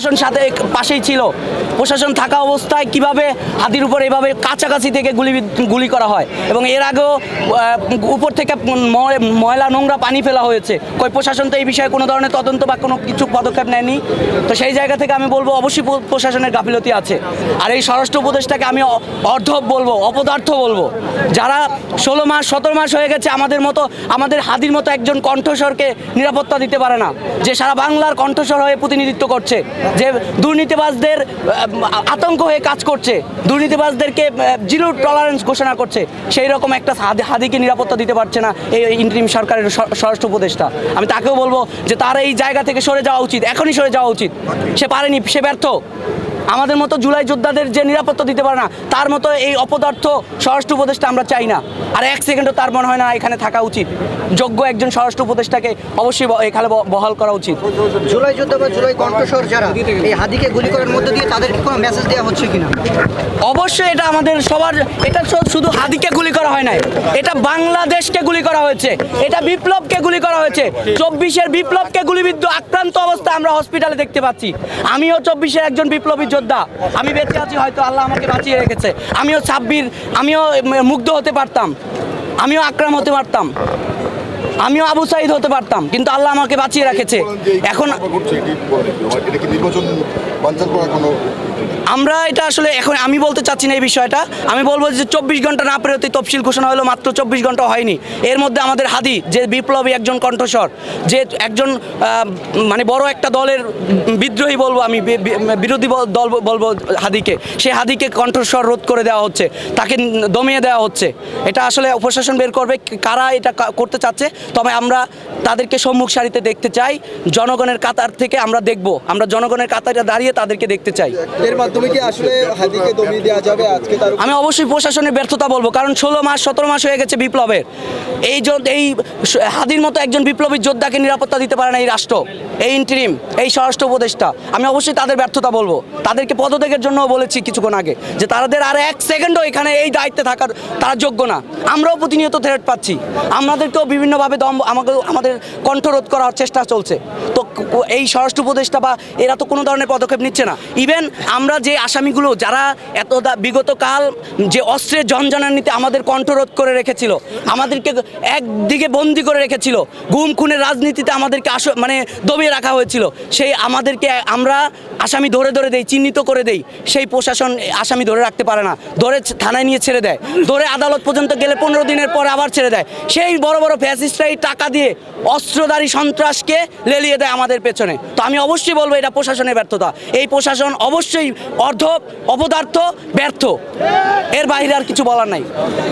প্রশাসন সাথে পাশেই ছিল। প্রশাসন থাকা অবস্থায় কীভাবে হাতির উপর এভাবে কাছাকাছি থেকে গুলি গুলি করা হয় এবং এর আগেও উপর থেকে ময়লা নোংরা পানি ফেলা হয়েছে। কই প্রশাসন তো এই বিষয়ে কোনো ধরনের তদন্ত বা কোনো কিছু পদক্ষেপ নেয়নি। তো সেই জায়গা থেকে আমি বলব, অবশ্যই প্রশাসনের গাফিলতি আছে। আর এই স্বরাষ্ট্র উপদেশটাকে আমি অ- অর্ধব বলব, অপদার্থ বলব। যারা ষোলো মাস, সতেরো মাস হয়ে গেছে, আমাদের মতো, আমাদের হাদির মতো একজন কণ্ঠস্বরকে নিরাপত্তা দিতে পারে না। যে সারা বাংলার কণ্ঠস্বর হয়ে প্রতিনিধিত্ব করছে। যে দুর্নীতিবাজদের আতঙ্ক হয়ে কাজ করছে, দুর্নীতিবাজদেরকে জিরো টলারেন্স ঘোষণা করছে সেই রকম একটা হাদি- হাদিকে নিরাপত্তা দিতে পারছে না এই ইন্ট্রিম সরকারের স্ব- স্বরাষ্ট্র উপদেষ্টা। আমি তাকেও বলব যে তার এই জায়গা থেকে সরে যাওয়া উচিত, এখনই সরে যাওয়া উচিত। সে পারেনি, সে ব্যর্থ। আমাদের মতো জুলাই যোদ্ধাদের যে নিরাপত্তা দিতে পারে না তার মতো এই অপদার্থ স্বরাষ্ট্র উপদেষ্টা আমরা চাই না। আর এক সেকেন্ডও তার মনে হয় না এখানে থাকা উচিত। যোগ্য একজন স্বরাষ্ট্র উপদেষ্টাকে অবশ্যই এখানে বহাল করা উচিত। জুলাই যোদ্ধা বা জুলাই কণ্ঠস্বর যারা এই হাদিকে গুলি করার মধ্যে দিয়ে তাদেরকে কোনো মেসেজ দেওয়া হচ্ছে কিনা? অবশ্যই এটা আমাদের সবার এটা শুধু হাদিকে গুলি করা হয় নাই এটা বাংলাদেশকে গুলি করা হয়েছে এটা বিপ্লবকে গুলি করা হয়েছে। চব্বিশের বিপ্লবকে গুলিবিদ্ধ আক্রান্ত অবস্থা আমরা হসপিটালে দেখতে পাচ্ছি। আমিও চব্বিশের একজন বিপ্লবী যোদ্ধা আমি বেঁচে আছি, হয়তো আল্লাহ আমাকে বাঁচিয়ে রেখেছে। আমিও ছাব্বির আমিও মুগ্ধ হতে পারতাম। আমিও আক্রাম হতে পারতাম। আমিও আবু সাইদ হতে পারতাম, কিন্তু আল্লাহ আমাকে বাঁচিয়ে রেখেছে। এখন আমরা এটা আসলে এখন আমি বলতে চাচ্ছি না এই বিষয়টা। আমি বলব যে চব্বিশ ঘণ্টা না পেরোতে তফসিল ঘোষণা হলো মাত্র চব্বিশ ঘণ্টা হয়নি। এর মধ্যে আমাদের হাদি, যে বিপ্লবী একজন কণ্ঠস্বর, যে একজন মানে বড় একটা দলের বিদ্রোহী বলব আমি বিরোধী দল বলব হাদিকে, সে হাদিকে কণ্ঠস্বর রোধ করে দেওয়া হচ্ছে, তাকে দমিয়ে দেওয়া হচ্ছে। এটা আসলে প্রশাসন বের করবে, কারা এটা করতে চাচ্ছে তবে আমরা তাদেরকে সম্মুখ সারিতে দেখতে চাই। জনগণের কাতার থেকে আমরা দেখব। আমরা জনগণের কাতারে দাঁড়িয়ে তাদেরকে দেখতে চাই। এর মাধ্যমে কি আসলে হাদিকে দমিয়ে দেওয়া যাবে আজকে তার আমি অবশ্যই প্রশাসনের ব্যর্থতা বলব কারণ ষোলো মাস সতেরো মাস হয়ে গেছে বিপ্লবের। এই যো- এই হাদির মতো একজন বিপ্লবী যোদ্ধাকে নিরাপত্তা দিতে পারে না এই রাষ্ট্র এই ইন্টারিম এই স্বরাষ্ট্র উপদেষ্টা। আমি অবশ্যই তাদের ব্যর্থতা বলব। তাদেরকে পদত্যাগের জন্য বলেছি কিছুক্ষণ আগে যে তাদের আর এক সেকেন্ডও এখানে এই দায়িত্বে থাকার তারা যোগ্য না। আমরাও প্রতিনিয়ত থ্রেট পাচ্ছি। আমাদেরকেও বিভিন্নভাবে দম আমাকে, আমাদের কণ্ঠরোধ করার চেষ্টা চলছে? তো এই স্বরাষ্ট্র উপদেষ্টা বা এরা তো কোনো ধরনের পদক্ষেপ নিচ্ছে না। ইভেন আমরা যে আসামিগুলো, যারা এত বিগত কাল যে অস্ত্রের জনজানানিতে আমাদের কণ্ঠরোধ করে রেখেছিল, আমাদেরকে একদিকে বন্দি করে রেখেছিল, গুম খুনের রাজনীতিতে আমাদেরকে আস মানে দমিয়ে রাখা হয়েছিল, সেই আমাদেরকে আমরা আসামি ধরে ধরে দেই, চিহ্নিত করে দেই, সেই প্রশাসন আসামি ধরে রাখতে পারে না। ধরে থানায় নিয়ে ছেড়ে দেয়। ধরে আদালত পর্যন্ত গেলে পনেরো দিনের পরে আবার ছেড়ে দেয়। সেই বড় বড় ফ্যাসিস্টরাই টাকা দিয়ে অস্ত্রধারী সন্ত্রাসকে লেলিয়ে দেয় আমাদের পেছনে। তো আমি অবশ্যই বলব এটা প্রশাসনের ব্যর্থতা। এই প্রশাসন অবশ্যই অর্ধ অপদার্থ, ব্যর্থ। এর বাইরে আর কিছু বলার নাই।